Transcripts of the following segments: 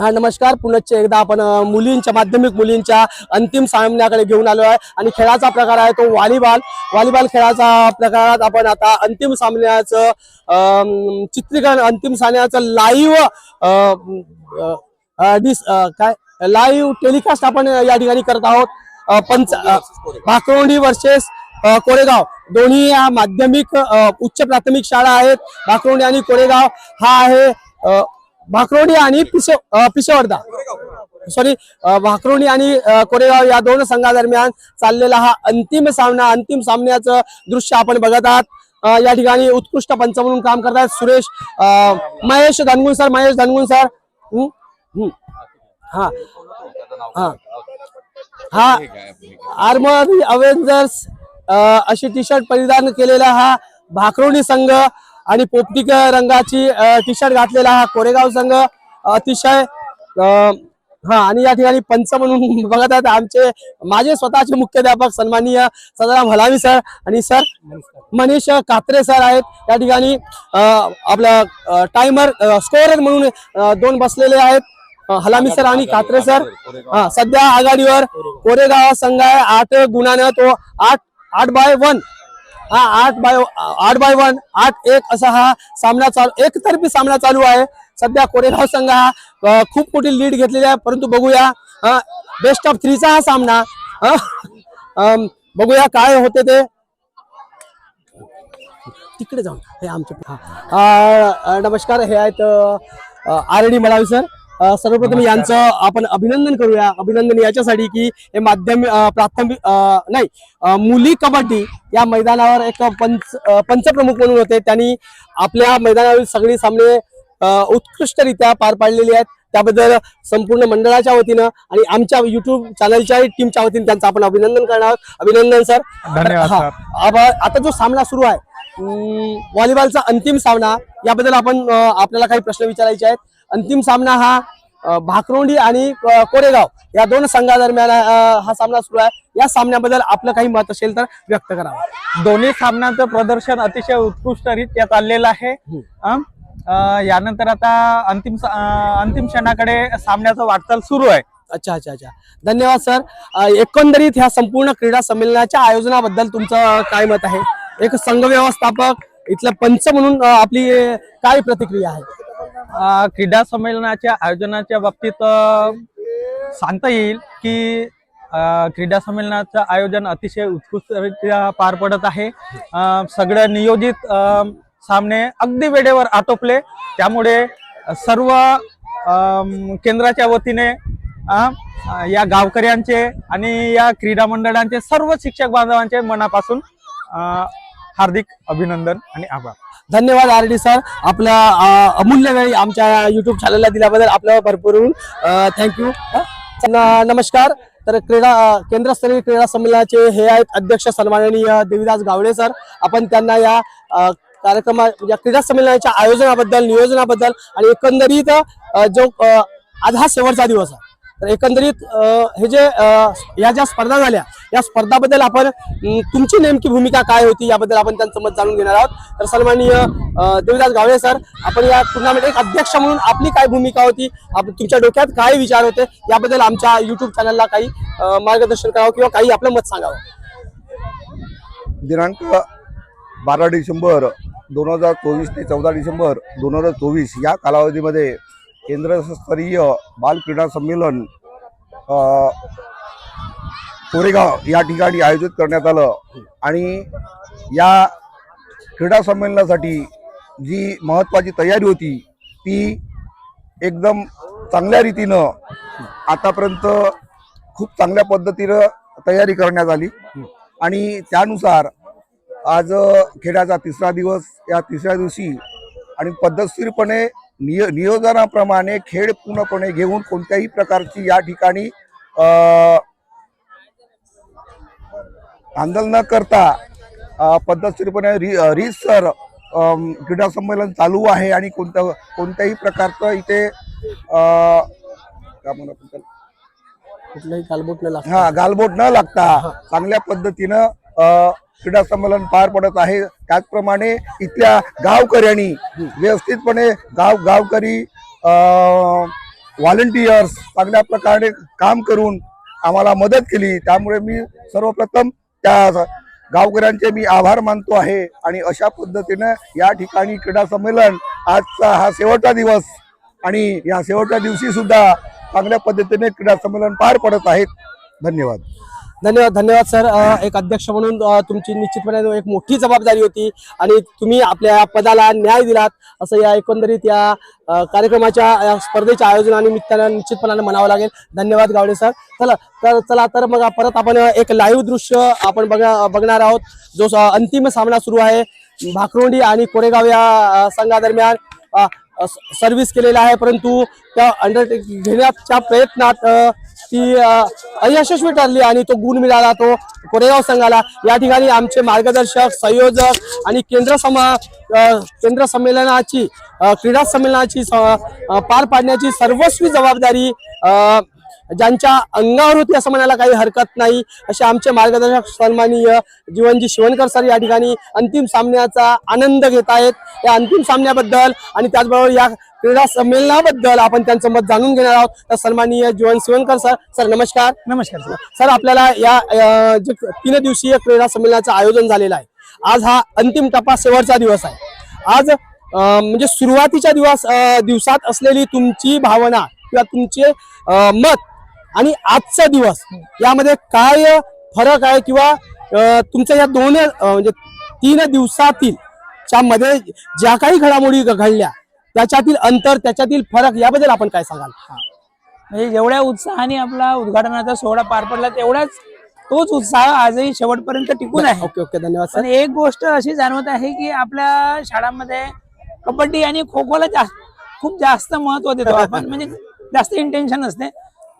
हा नमस्कार. पुनश्च एकदा आपण मुलींच्या माध्यमिक मुलींच्या अंतिम सामन्याकडे घेऊन आलो आहे. आणि खेळाचा प्रकार आहे तो व्हॉलीबॉल. व्हॉलीबॉल खेळाचा प्रकारात आपण आता अंतिम सामन्याचं चित्रीकरण अंतिम सामन्याचं लाईव्ह काय? लाईव्ह टेलिकास्ट आपण या ठिकाणी करत आहोत. पंच भाकरोंडी वर्सेस कोरेगाव. दोन्ही या माध्यमिक उच्च प्राथमिक शाळा आहेत. भाकरोंडी आणि कोरेगाव. हा आहे अ, आणि पिसे अ, सॉरी अ, आणि कोरेगाव या दोन संघादरम्यान चाललेला हा अंतिम सामना अंतिम सामन्याचं दृश्य आपण बघत आहात. या ठिकाणी उत्कृष्ट पंच म्हणून काम करतात सुरेश महेश धनगुण सर महेश धनगुण सर. हा? हा. हा. आर्मर अवेंजर्स अशी टी शर्ट परिधान केलेला हा भाकरोणी संघ आणि पोपटिक रंगाची टी शर्ट घातलेला हा कोरेगाव संघ अतिशय अ, हा आणि या ठिकाणी पंच म्हणून बघत आहेत आमचे माझे स्वतःचे मुख्याध्यापक सन्माननीय सदाराम हलावी सर आणि सर मनीष कात्रे सर आहेत. या ठिकाणी आपलं टायमर स्कोअर म्हणून दोन बसलेले आहेत. हलामी सर आणि कात्रे सर. हा सध्या आघाडीवर कोरेगाव संघ आहे. आठ गुणानं तो आठ आठ बाय वन हा आठ बाय आठ बाय वन आठ एक असा हा सामना चालू एकतर्फी सामना चालू आहे. सध्या कोरेगाव संघ हा खूप मोठी लीड घेतलेली आहे. परंतु बघूया बेस्ट ऑफ थ्रीचा हा सामना. बघूया काय होते ते. तिकडे जाऊन हे आमचे नमस्कार हे आहेत आर डी मलावी सर सर्वप्रथम यांचं आपण अभिनंदन करूया. अभिनंदन याच्यासाठी की हे माध्यमिक अ, प्राथमिक नाही मुली कबड्डी या मैदानावर एक पंच पंचप्रमुख म्हणून होते. त्यांनी आपल्या मैदानावरील सगळी सामने उत्कृष्टरित्या पार पाडलेली आहेत. त्याबद्दल संपूर्ण मंडळाच्या वतीनं आणि आमच्या युट्यूब चॅनलच्या टीमच्या वतीने त्यांचं आपण अभिनंदन करणार आहोत. अभिनंदन सर धन्यवाद हा. आता जो सामना सुरू आहे व्हॉलीबॉलचा अंतिम सामना याबद्दल आपण आपल्याला काही प्रश्न विचारायचे आहेत. अंतिम सामना हा भाकरोंडी आणि कोरेगाव या दोन संघादरम्यान हा सामना सुरू आहे. या सामन्याबद्दल आपलं काही मत असेल तर व्यक्त करावं दोन्ही सामन्यांचं प्रदर्शन अतिशय उत्कृष्टरित्या चाललेलं आहे. यानंतर आता अंतिम अंतिम क्षणाकडे सामन्याचं वाटचाल सुरू आहे. अच्छा अच्छा अच्छा. धन्यवाद सर. एकंदरीत ह्या संपूर्ण क्रीडा संमेलनाच्या आयोजनाबद्दल तुमचं काय मत आहे? एक संघ व्यवस्थापक इथलं पंच म्हणून आपली काय प्रतिक्रिया आहे? क्रीडा संमेलनाच्या आयोजनाच्या बाबतीत सांगता येईल की क्रीडा संमेलनाचं आयोजन अतिशय उत्कृष्टरित्या पार पडत आहे. सगळं नियोजित सामने अगदी वेळेवर आटोपले. त्यामुळे सर्व केंद्राच्या वतीने या गावकऱ्यांचे आणि या क्रीडा मंडळांचे सर्व शिक्षक बांधवांचे मनापासून हार्दिक अभिनंदन आणि आभार. धन्यवाद आर डी सर आपला अमूल्य वेळी आमच्या युट्यूब चॅनलला दिल्याबद्दल आपलं भरपूर थँक्यू नमस्कार. तर क्रीडा केंद्रस्तरीय क्रीडा संमेलनाचे हे आहेत अध्यक्ष सन्माननीय देवीदास गावडे सर. आपण त्यांना या कार्यक्रमा या क्रीडा संमेलनाच्या आयोजनाबद्दल नियोजनाबद्दल आणि एकंदरीत जो आज हा शेवटचा दिवस आहे. तर एकंदरीत हे जे ह्या या ज्या स्पर्धा झाल्या या स्पर्धाबद्दल आपण तुमची नेमकी भूमिका काय होती याबद्दल आपण त्यांचं मत जाणून घेणार आहोत. तर सन्माननीय अं, देवीदास गावडे सर आपण या टुर्नामेंट एक अध्यक्ष म्हणून आपली काय भूमिका होती? आप- तुमच्या डोक्यात काय विचार होते? याबद्दल आमच्या युट्यूब चॅनलला काही मार्गदर्शन करावं किंवा काही आपलं मत सांगावं. दिनांक बारा डिसेंबर दोन हजार चोवीस ते चौदा डिसेंबर दोन हजार चोवीस या कालावधीमध्ये केंद्रस्तरीय बाल क्रीडा संमेलन कोरेगाव या ठिकाणी आयोजित करण्यात आलं. आणि या क्रीडा संमेलनासाठी जी महत्त्वाची तयारी होती ती एकदम चांगल्या रीतीनं आतापर्यंत खूप चांगल्या पद्धतीनं तयारी करण्यात आली. आणि त्यानुसार आज खेळाचा तिसरा दिवस या तिसऱ्या दिवशी आणि पद्धतशीरपणे निय नियोजनाप्रमाणे खेळ पूर्णपणे घेऊन कोणत्याही प्रकारची या ठिकाणी धांदल न करता पद्धतशीरपणे रि रीतसर क्रीडा संमेलन चालू आहे आणि कोणत्या कोणत्याही प्रकारचं इथे काय म्हणू आपण त्याला? कुठलंही कालबोट न लागता. हा गालबोट न लागता चांगल्या पद्धतीनं क्रीडा संमेलन पार पडत आहे त्याचप्रमाणे इथल्या गावकऱ्यांनी व्यवस्थितपणे गाव गावकरी व्हॉलेंटियर्स चांगल्या प्रकारे काम करून आम्हाला मदत केली त्यामुळे मी सर्वप्रथम त्या गावकऱ्यांचे मी आभार मानतो आहे आणि अशा पद्धतीनं या ठिकाणी क्रीडा संमेलन आजचा हा शेवटचा दिवस आणि या शेवटच्या दिवशी सुद्धा चांगल्या पद्धतीने क्रीडा संमेलन पार पडत आहेत. धन्यवाद. धन्यवाद धन्यवाद सर. एक अध्यक्ष म्हणून तुमची निश्चितपणे एक मोठी जबाबदारी होती आणि तुम्ही आपल्या पदाला न्याय दिलात असं या एकंदरीत या कार्यक्रमाच्या या स्पर्धेच्या आयोजनानिमित्तानं निश्चितपणाने म्हणावं लागेल. धन्यवाद गावडे सर. चला तर चला तर मग परत आपण एक लाईव्ह दृश्य आपण बघा बघणार आहोत जो स- अंतिम सामना सुरू आहे. भाकरोंडी आणि कोरेगाव या संघादरम्यान सर्व्हिस केलेला आहे परंतु त्या अंडरटेक घेण्याच्या प्रयत्नात ती यशस्वी अयशस्वी ठरली आणि तो गुण मिळाला तो कोरेगाव संघाला. या ठिकाणी आमचे मार्गदर्शक संयोजक आणि केंद्र समा केंद्र संमेलनाची क्रीडा संमेलनाची स- पार पाडण्याची सर्वस्वी जबाबदारी ज्यांच्या अंगावर होती असं म्हणायला काही हरकत नाही. असे आमचे मार्गदर्शक सन्माननीय जीवनजी शिवणकर सर या ठिकाणी अंतिम सामन्याचा आनंद घेत आहेत. या अंतिम सामन्याबद्दल आणि त्याचबरोबर या क्रीडा संमेलनाबद्दल आपण त्यांचं मत जाणून घेणार आहोत. तर सन्माननीय जीवन शिवणकर सर सर नमस्कार. नमस्कार सर. सर आपल्याला या जे तीन दिवसीय क्रीडा संमेलनाचं आयोजन झालेलं आहे. आज हा अंतिम टप्पा शेवटचा दिवस आहे. आज म्हणजे सुरुवातीच्या दिवस दिवसात असलेली तुमची भावना किंवा तुमचे मत आणि आजचा दिवस यामध्ये काय फरक आहे किंवा तुमच्या या दोन म्हणजे तीन दिवसातील च्या मध्ये ज्या काही घडामोडी घडल्या त्याच्यातील अंतर त्याच्यातील फरक याबद्दल आपण काय सांगाल? म्हणजे जेवढ्या उत्साहाने आपला उद्घाटनाचा सोहळा पार पडला तेवढाच तोच उत्साह आजही शेवटपर्यंत टिकून आहे. ओके ओके धन्यवाद एक गोष्ट अशी जाणवत आहे की आपल्या शाळांमध्ये कबड्डी आणि खो खोला जास्त खूप जास्त महत्त्व देतो आपण. म्हणजे जास्त इंटेन्शन असते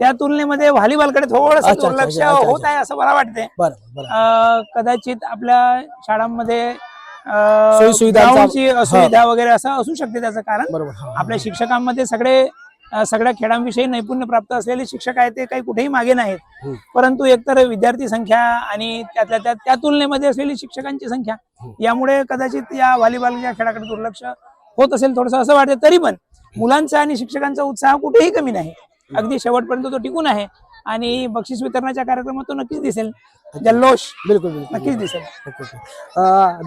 त्या तुलनेमध्ये व्हॉलीबॉलकडे थोडस अच्छा, अच्छा, दुर्लक्ष अच्छा, अच्छा. होत आहे असं मला वाटते बरं बरं. अं, कदाचित आपल्या शाळांमध्ये अं, सोयीसुविधांचा- ग्राउंडची असुविधा वगैरे असं असू शकते त्याचं कारण. बरोबर हा, हा. आपल्या शिक्षकांमध्ये सगळे अ, सगळ्या खेळांविषयी नैपुण्य प्राप्त असलेले शिक्षक आहेत ते काही कुठेही मागे नाहीत. हम्म. परंतु एकतर विद्यार्थी संख्या आणि त्यातल्या त्यात त्या तुलनेमध्ये असलेली शिक्षकांची संख्या यामुळे कदाचित या व्हॉलीबॉलच्या खेळाकडे दुर्लक्ष होत असेल थोडस असं वाटतं तरी पण मुलांचा आणि शिक्षकांचा उत्साह कुठेही कमी नाही. अगदी शेवटपर्यंत तो टिकून आहे. आणि बक्षीस वितरणाच्या कार्यक्रमात तो नक्कीच दिसेल. जल्लोष. बिलकुल बिलकुल. नक्कीच दिसेल.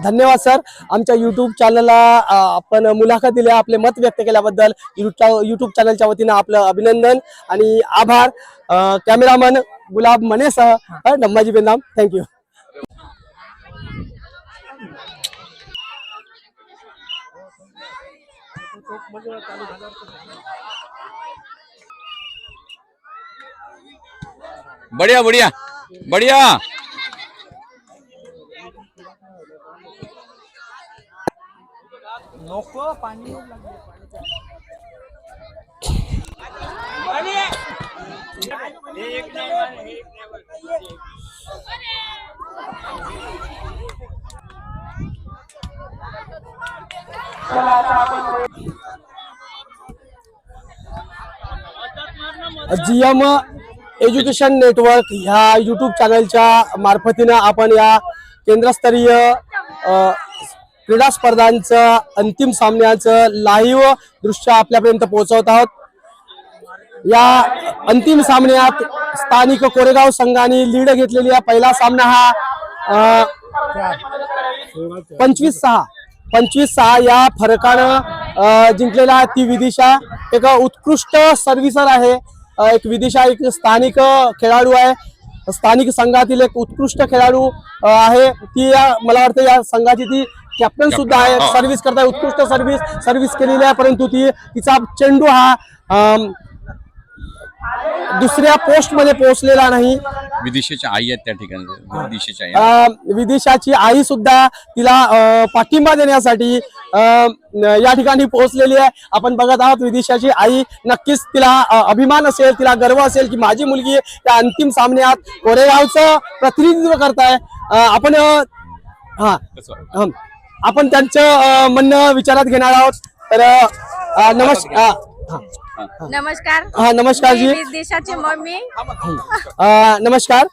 धन्यवाद सर. आमच्या युट्यूब चॅनलला आपण मुलाखत दिल्या आपले मत व्यक्त केल्याबद्दल युट्यूब चॅनलच्या वतीनं आपलं अभिनंदन आणि आभार. कॅमेरामन गुलाब मनेसह नम्माजी बेंदाम थँक्यू बढ़िया बढ़िया बढ़िया जीएम एज्युकेशन नेटवर्क ह्या यूट्यूब चॅनलच्या मार्फतीनं आपण या केंद्रस्तरीय क्रीडा स्पर्धांचं अंतिम सामन्याचं लाईव्ह दृश्य आपल्यापर्यंत पोहोचवत आहोत. या अंतिम सामन्यात स्थानिक कोरेगाव संघाने लीड घेतलेली आहे पहिला सामना हा पंचवीस सहा पंचवीस सहा या फरकानं जिंकलेला आहे ती विदिशा. एक उत्कृष्ट सर्व्हिसर आहे. एक विदिशा एक स्थानिक खेळाडू आहे. स्थानिक संघातील एक उत्कृष्ट खेळाडू आहे. ती या- मला वाटतं या संघाची ती कॅप्टन सुद्धा आहे. सर्व्हिस करताय उत्कृष्ट सर्व्हिस सर्व्हिस केलेली आहे. परंतु ती तिचा चेंडू हा दुसऱ्या पोस्टमध्ये पोहोचलेला नाही. विदिशेच्या आई आहेत त्या ठिकाणी. विदिशेच्या आई अ, विदिशाची आई सुद्धा तिला अ, पाठिंबा देण्यासाठी अ, या ठिकाणी पोहोचलेली आहे. आपण बघत आहोत विदिशाची आई नक्कीच तिला अ, अभिमान असेल तिला गर्व असेल की माझी मुलगी त्या अंतिम सामन्यात कोरेगावचं प्रतिनिधित्व करताय. अ, आपण अ, हा कसं? आपण त्यांचं अ, म्हणणं विचारात घेणार आहोत. तर नमस्कार नमस्कार. हा नमस्कार जी. मी देशाची मम्मी. अ, नमस्कार.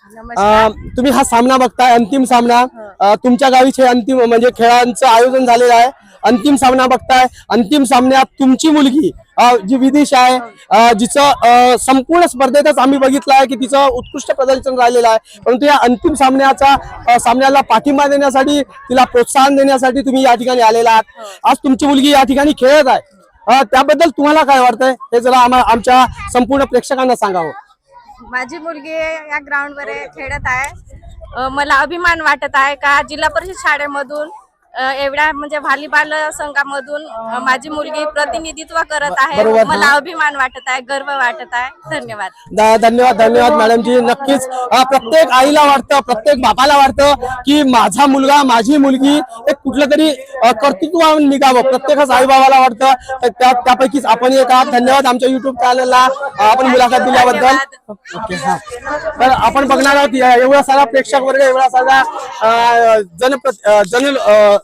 तुम्ही हा सामना बघताय अंतिम सामना. अ, तुमच्या गावीच हे अंतिम म्हणजे खेळांचं आयोजन झालेलं आहे. अंतिम सामना बघताय. अंतिम सामन्यात तुमची मुलगी अ, जी विदिशा आहे अ, जिचं अ, संपूर्ण स्पर्धेतच आम्ही बघितलं आहे की तिचं उत्कृष्ट प्रदर्शन राहिलेलं आहे. परंतु या अंतिम सामन्याचा अ, सामन्याला पाठिंबा देण्यासाठी तिला प्रोत्साहन देण्यासाठी तुम्ही या ठिकाणी आलेला आहात. आज तुमची मुलगी या ठिकाणी खेळत आहे. त्याबद्दल तुम्हाला काय वाटतंय? हे जरा आमच्या संपूर्ण प्रेक्षकांना सांगावं. माझी मुलगी या ग्राउंड वर खेळत आहे. मला अभिमान वाटत आहे का जिल्हा परिषद शाळेमधून एवढ्या म्हणजे व्हॉलीबॉल संघामधून माझी मुलगी प्रतिनिधित्व करत आहे. मला अभिमान वाटत आहे गर्व वाटत आहे. धन्यवाद. ध- धन्यवाद धन्यवाद मॅडमजी. नक्कीच अ, प्रत्येक आईला वाटतं प्रत्येक बापाला वाटतं की माझा मुलगा माझी मुलगी एक कुठलं तरी अ, कर्तृत्व निघावं. प्रत्येकच आई बाबाला वाटतं. तर त्या त्यापैकीच आपण एक आहात. धन्यवाद आमच्या युट्यूब चॅनलला आपण मुलाखत दिल्याबद्दल. ओके हा. तर आपण बघणार आहोत या- एवढा सारा प्रेक्षक वर्ग एवढा सारा अ, जन अ, जन अ,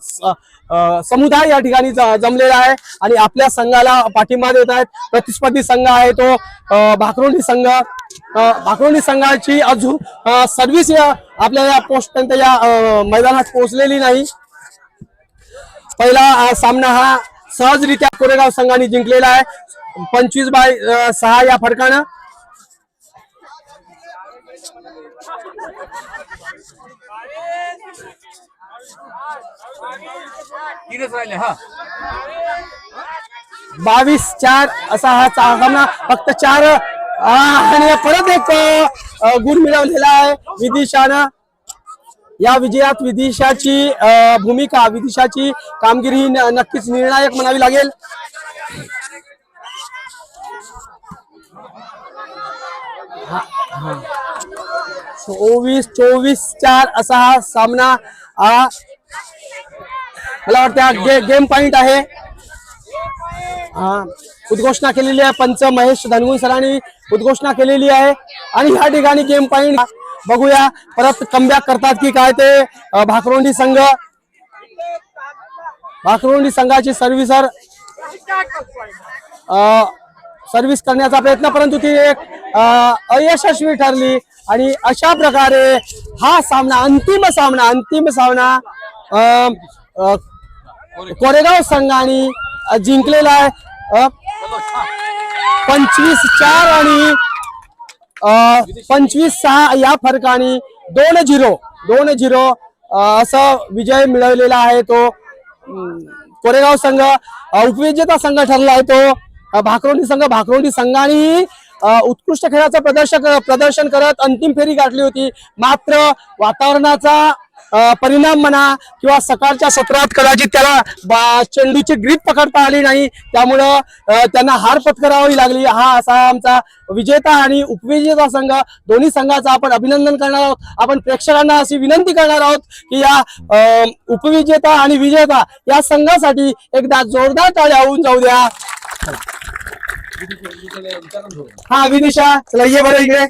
समुदाय या ठिकाणी जमलेला आहे आणि आपल्या संघाला पाठिंबा देत आहेत. प्रतिस्पर्धी संघ आहे तो अ, भाकरोंडी संघ. अ, भाकरोंडी संघाची अजून सर्व्हिस आपल्या या पोस्ट पर्यंत या मैदानात पोहोचलेली नाही. पहिला सामना हा सहजरित्या कोरेगाव संघाने जिंकलेला आहे. पंचवीस बाय सहा या फरकानं तीनच राहिले हा. बावीस चार असा हा सामना. फक्त चार आणि परत एक गुण मिळवलेला आहे विदिशानं. या विजयात विदिशाची भूमिका विदिशाची कामगिरी ही नक्कीच निर्णायक म्हणावी लागेल. चोवीस चोवीस चार असा हा सामना मला वाटतं हा गे, गेम पॉइंट आहे. हा उद्घोषणा केलेली आहे पंच महेश धनगुण सरांनी उद्घोषणा केलेली आहे. आणि ह्या ठिकाणी गेम पॉइंट बघूया. परत कमबॅक करतात की काय ते भाकरोंडी संघ. भाकरोंडी संघाची सर्व्हिसर सर्व्हिस करण्याचा प्रयत्न परंतु ती एक अयशस्वी ठरली. आणि अशा प्रकारे हा सामना अंतिम सामना अंतिम सामना कोरेगाव संघाने जिंकलेला आहे. पंचवीस चार आणि पंचवीस सहा या फरकाने दोन झिरो दोन झिरो असं विजय मिळवलेला आहे तो कोरेगाव संघ. उपविजेता संघ ठरला आहे तो. अ, भाकरोंडी संघ भाकरोंडी संघाने उत्कृष्ट खेळाचं प्रदर्शक प्रदर्शन करत अंतिम फेरी गाठली होती. मात्र वातावरणाचा परिणाम म्हणा किंवा सकाळच्या सत्रात कदाचित त्याला चेंडूची ग्रीप पकडता आली नाही. त्यामुळं त्यांना हार पत्करावी लागली. हा असा आमचा विजेता आणि उपविजेता संघ. दोन्ही संघाचा आपण अभिनंदन करणार आहोत. आपण प्रेक्षकांना अशी विनंती करणार आहोत की या उपविजेता आणि विजेता या संघासाठी एकदा जोरदार टाळ्या होऊन जाऊ द्या. हा विदिशा चला ये बरं इकडे.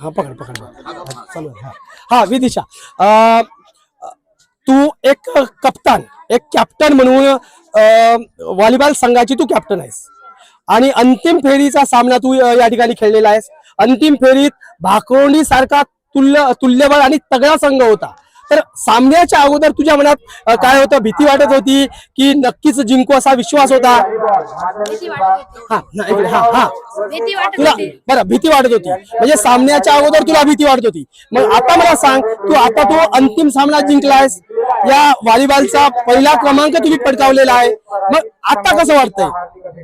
हा पकड पकड हा, चालू हा. हा विदिशा अ, तू एक कप्तान एक कॅप्टन म्हणून अ, व्हॉलीबॉल संघाची तू कॅप्टन आहेस. आणि अंतिम फेरीचा सामना तू या ठिकाणी खेळलेला आहेस. अंतिम फेरीत भाकरोंडी सारखा तुल्य तुल्यबळ आणि तगडा संघ होता. तर सामन्याच्या अगोदर तुझ्या मनात काय होतं? भीती वाटत होती की नक्कीच जिंकू असा विश्वास होता? हा हा हा. तुला होती. बरं भीती वाटत होती. म्हणजे सामन्याच्या अगोदर तुला भीती वाटत होती. मग आता मला सांग तू आता तू अंतिम सामना जिंकलायस. या व्हॉलीबॉलचा पहिला क्रमांक तुम्ही पटकावलेला आहे. मग आता कसं वाटतंय?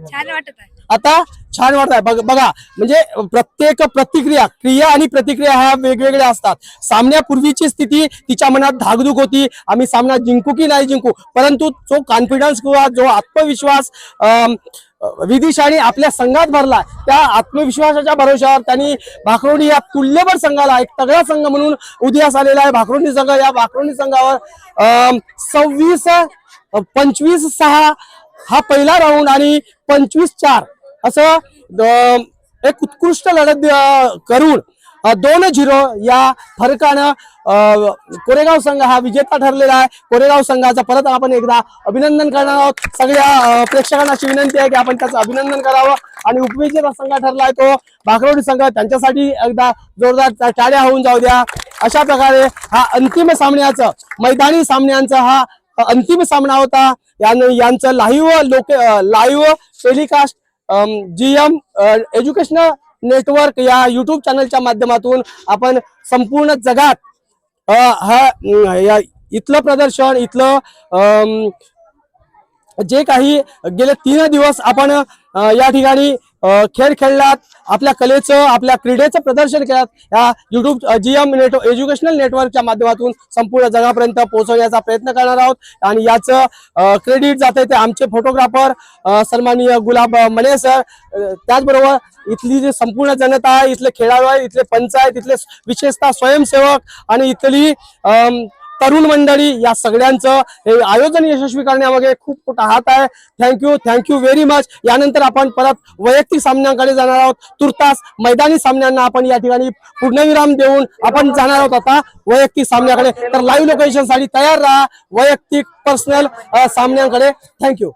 छान वाटत आहे. आता छान वाटत आहे बघ बघा म्हणजे प्रत्येक प्रतिक्रिया क्रिया आणि प्रतिक्रिया ह्या वेगवेगळ्या असतात. सामन्यापूर्वीची स्थिती तिच्या मनात धाकधूक होती. आम्ही सामना जिंकू की नाही जिंकू परंतु जो कॉन्फिडन्स किंवा जो आत्मविश्वास विदिशाने आपल्या संघात भरला त्या आत्मविश्वासाच्या भरोशावर त्यांनी भाकरोणी या तुल्यभर संघाला एक तगडा संघ म्हणून उदयास आलेला आहे. भाकरोणी संघ या भाकरोणी संघावर सव्वीस पंचवीस सहा हा पहिला राऊंड आणि पंचवीस चार असं एक उत्कृष्ट लढत करून दोन झिरो या फरकानं कोरेगाव संघ हा विजेता ठरलेला आहे. कोरेगाव संघाचं परत आपण एकदा अभिनंदन करणार आहोत. सगळ्या प्रेक्षकांना अशी विनंती आहे की आपण त्याचं अभिनंदन करावं. आणि उपविजेता संघ ठरला आहे तो भाकरवडी संघ. त्यांच्यासाठी एकदा जोरदार टाळ्या होऊन जाऊ द्या. अशा प्रकारे हा अंतिम सामन्याचं मैदानी सामन्यांचा हा अंतिम सामना होता. यानं यांचं लाईव्ह लोके live telecast G M educational network या युट्यूब चॅनलच्या माध्यमातून आपण संपूर्ण जगात हा या- इथलं प्रदर्शन इथलं जे काही गेले तीन दिवस आपण या ठिकाणी खेळ खेळलात आपल्या कलेचं आपल्या क्रीडेचं प्रदर्शन केलात या YouTube G M net educational नेटवर्कच्या माध्यमातून संपूर्ण जगापर्यंत पोहोचवण्याचा प्रयत्न करणार आहोत. आणि याचं क्रेडिट जाते ते आमचे फोटोग्राफर सन्माननीय गुलाब मने सर त्याचबरोबर इथली जी संपूर्ण जनता आहे इथले खेळाडू आहे इथले पंच आहेत इथले विशेषतः स्वयंसेवक आणि इथली तरुण मंडळी या सगळ्यांचं हे आयोजन यशस्वी करण्यामागे खूप मोठा हात आहे. थँक्यू थँक्यू व्हेरी मच यानंतर आपण परत वैयक्तिक सामन्यांकडे जाणार आहोत. तुर्तास मैदानी सामन्यांना आपण या ठिकाणी पूर्णविराम देऊन आपण जाणार आहोत आता वैयक्तिक सामन्याकडे. तर लाईव्ह लोकेशनसाठी तयार राहा. वैयक्तिक पर्सनल सामन्यांकडे. थँक्यू